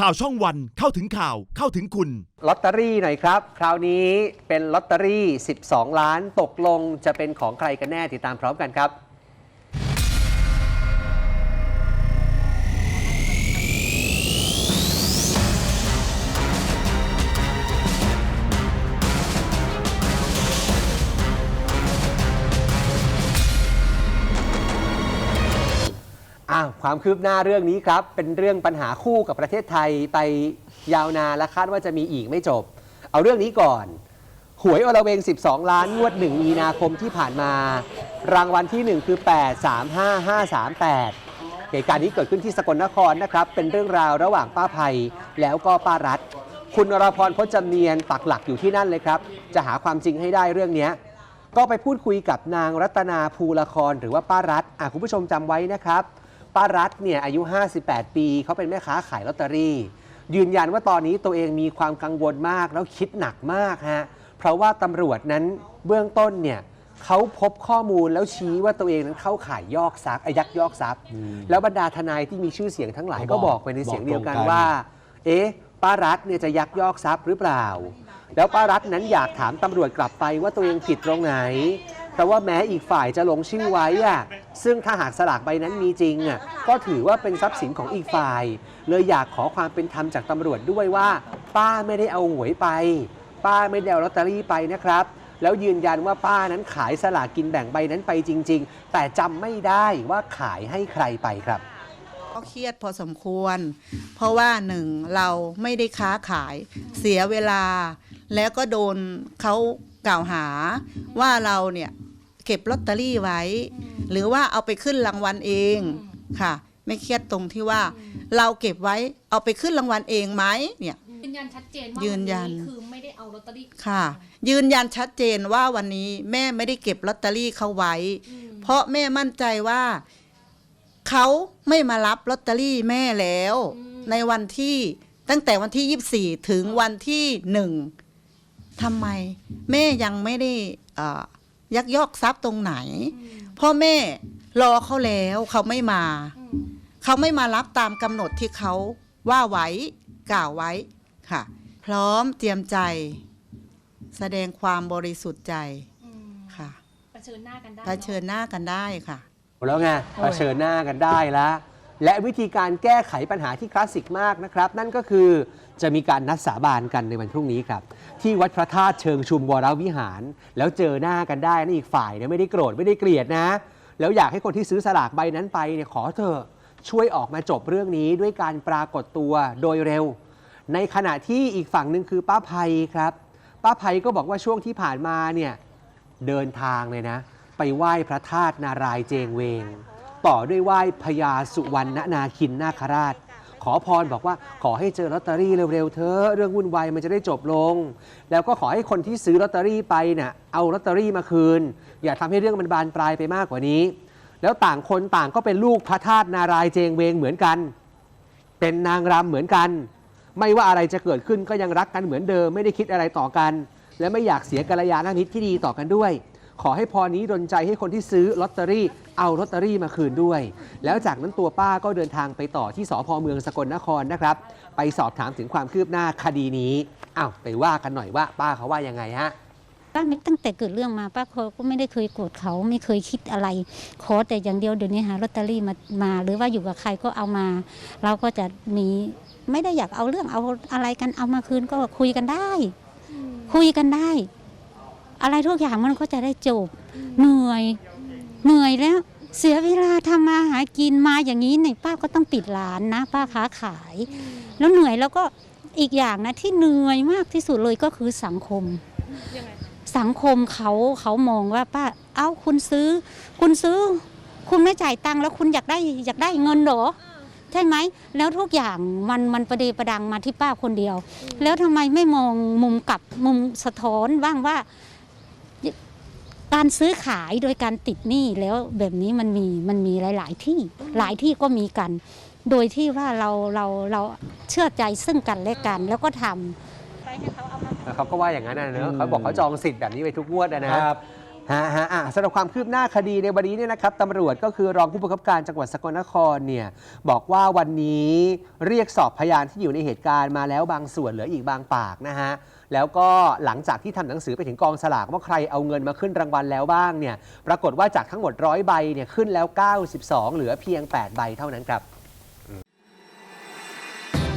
ข่าวช่องวันเข้าถึงข่าวเข้าถึงคุณ ลอตเตอรี่หน่อยครับ คราวนี้เป็นลอตเตอรี่ 12 ล้านตกลงจะเป็นของใครกันแน่ติดตามพร้อมกันครับ อ้าวความคืบหน้าเรื่องนี้ครับ เป็นเรื่องปัญหาคู่กับประเทศไทยไปยาวนานและคาดว่าจะมีอีกไม่จบ เอาเรื่องนี้ก่อน หวยอลเวง 12 ล้านงวด 1 มีนาคมที่ผ่านมา รางวัลที่ 1 คือ 835538 เหตุการณ์นี้เกิดขึ้นที่สกลนครนะครับ เป็นเรื่องราวระหว่างป้าภัยแล้วก็ป้ารัฐ คุณอรพรพจำเนียนปักหลักอยู่ที่นั่นเลยครับ จะหาความจริงให้ได้เรื่องนี้ก็ไปพูดคุยกับนางรัตนาภูละครหรือว่าป้ารัฐอะคุณผู้ชมจำไว้นะครับ ป้ารัฐเนี่ยอายุ 58 ปีเขาเป็นแม่ค้าขายลอตเตอรี่ ยืนยันว่าตอนนี้ตัวเองมีความกังวลมากแล้วคิดหนักมากฮะเพราะว่าตำรวจนั้นเบื้องต้นเนี่ยเขาพบข้อมูลแล้วชี้ว่าตัวเองนั้นเข้าข่ายยอกทรัพย์อะยักยอกทรัพย์ แล้วบรรดาทนายที่มีชื่อเสียงทั้งหลายก็บอกไปในเสียงเดียวกันว่า เอ๊ะป้ารัฐเนี่ยจะยักยอกทรัพย์หรือเปล่า แล้วป้ารัฐนั้นอยากถามตำรวจกลับไปว่าตัวเองผิดตรงไหน เพราะว่าแม้อีกฝ่ายจะลงชื่อไว้อะซึ่งถ้าหากสลากใบนั้นมีจริงอะก็ถือว่าเป็นทรัพย์สินของอีกฝ่าย เลยอยากขอความเป็นธรรมจากตำรวจด้วยว่า ป้าไม่ได้เอาหวยไป ป้าไม่ได้เอาลอตเตอรี่ไปนะครับ แล้วยืนยันว่าป้านั้นขายสลากกินแบ่งใบนั้นไปจริง ๆ แต่จำไม่ได้ว่าขายให้ใครไปครับก็เครียดพอสมควร เพราะว่าหนึ่งเราไม่ได้ค้าขายเสียเวลา แล้วก็โดนเขากล่าวหาว่าเราเนี่ย เก็บลอตเตอรี่ไว้ หรือว่าเอาไปขึ้นรางวัลเองค่ะ ไม่เครียดตรงที่ว่า เราเก็บไว้เอาไปขึ้นรางวัลเองไหมเนี่ย ยืนยันชัดเจนว่ายืนยัน วัคือไม่ได้เอาลอตเตอรี่ค่ะ ยืนยันชัดเจนว่าวันนี้แม่ไม่ได้เก็บลอตเตอรี่เขาไว้ อืมเพราะแม่มั่นใจว่า เขาไม่มารับลอตเตอรี่แม่แล้ว ในวันที่ตั้งแต่วันที่ 24 ถึงวันที่หนึ่งทำไม แม่ยังไม่ได้เอ่อ ยักยอกทรัพย์ตรงไหนเพ่อแม่รอเขาแล้วเขาไม่มาอืมเขาไม่มารับตามกำหนดที่เขาว่าไว้กล่าวไว้ค่ะ พร้อมเตรียมใจ แสดงความบริสุทธิ์ใจอืมค่ะเผชิญหน้ากันได้เผชิญหน้ากันได้ค่ะ แล้วไงเผชิญหน้ากันได้แล้ว และวิธีการแก้ไขปัญหาที่คลาสสิกมากนะครับ นั่นก็คือจะมีการนัดสาบานกันในวันพรุ่งนี้ครับ ที่วัดพระธาตุเชิงชุมวรวิหาร แล้วเจอหน้ากันได้นะอีกฝ่ายเนี่ยไม่ได้โกรธไม่ได้เกลียดนะ แล้วอยากให้คนที่ซื้อสลากใบนั้นไปเนี่ยขอเถอะช่วยออกมาจบเรื่องนี้ด้วยการปรากฏตัวโดยเร็ว ในขณะที่อีกฝั่งหนึ่งคือป้าภัยครับ ป้าภัยก็บอกว่าช่วงที่ผ่านมาเนี่ยเดินทางเลยนะ ไปไหว้พระธาตุนารายณ์เจงเวง ต่อด้วยไหว้พญาสุวรรณนาคินนาคราช ขอพรบอกว่าขอให้เจอลอตเตอรี่เร็วๆเถอเรื่องวุ่นวายมันจะได้จบลง แล้วก็ขอให้คนที่ซื้อลอตเตอรี่ไปน่ะเอาลอตเตอรี่มาคืน อย่าทำให้เรื่องมันบานปลายไปมากกว่านี้ แล้วต่างคนต่างก็เป็นลูกพระธาตุนารายณ์เจงเวงเหมือนกัน เป็นนางรำเหมือนกัน ไม่ว่าอะไรจะเกิดขึ้นก็ยังรักกันเหมือนเดิม ไม่ได้คิดอะไรต่อกัน และไม่อยากเสียกัลยาณมิตรที่ดีต่อกันด้วย ขอให้พรนี้ดลใจให้คนที่ซื้อลอตเตอรี่เอาลอตเตอรี่มาคืนด้วย แล้วจากนั้นตัวป้าก็เดินทางไปต่อที่สพเมืองสกลนครนะครับ ไปสอบถามถึงความคืบหน้าคดีนี้อ้าวไปว่ากันหน่อยว่าป้าเขาว่ายังไงฮะป้าไม่ตั้งแต่เกิดเรื่องมาป้าก็ไม่ได้เคยโกรธเขาไม่เคยคิดอะไร ขอแต่อย่างเดียวเดี๋ยวนี้หาลอตเตอรี่มามา หรือว่าอยู่กับใครก็เอามา เราก็จะมีไม่ได้อยากเอาเรื่องเอาอะไรกันเอามาคืนก็คุยกันได้ คุยกันได้ อะไรทุกอย่างมันก็จะได้จบ เหนื่อย เหนื่อยแล้ว เสียเวลาทำมาหากินมาอย่างนี้เนี่ยป้าก็ต้องปิดร้านนะ ป้าค้าขาย แล้วเหนื่อยแล้วก็อีกอย่างนะที่เหนื่อยมากที่สุดเลยก็คือสังคม สังคมเขาเขามองว่าป้า เอ้าคุณซื้อ คุณซื้อ คุณไม่จ่ายตังค์แล้วคุณอยากได้อยากได้เงินเหรอใช่ไหมแล้วทุกอย่างมันมันประเดประดังมาที่ป้าคนเดียว แล้วทำไมไม่มองมุมกลับมุมสะท้อนบ้างว่า การซื้อขายโดยการติดหนี้แล้วแบบนี้มันมีมันมีหลาย ๆ ที่หลายที่ก็มีกัน โดยที่ว่าเราเราเราเชื่อใจซึ่งกันและกันแล้วก็ทำไปให้เขาเอามาเขาก็ว่าอย่างนั้นนะเนอะเขาบอกเขาจองสิทธิ์แบบนี้ไปทุกงวดนะนะครับ ฮะฮะอะสำหรับความคืบหน้าคดีในวันนี้เนี่ยนะครับตำรวจก็คือรองผู้บังคับการจังหวัดสกลนครเนี่ยบอกว่าวันนี้เรียกสอบพยานที่อยู่ในเหตุการณ์มาแล้วบางส่วนเหลืออีกบางปากนะฮะแล้วก็หลังจากที่ทำหนังสือไปถึงกองสลากว่าใครเอาเงินมาขึ้นรางวัลแล้วบ้างเนี่ยปรากฏว่าจากทั้งหมดร้อยใบเนี่ยขึ้นแล้ว 92 เหลือเพียง 8 ใบเท่านั้นครับ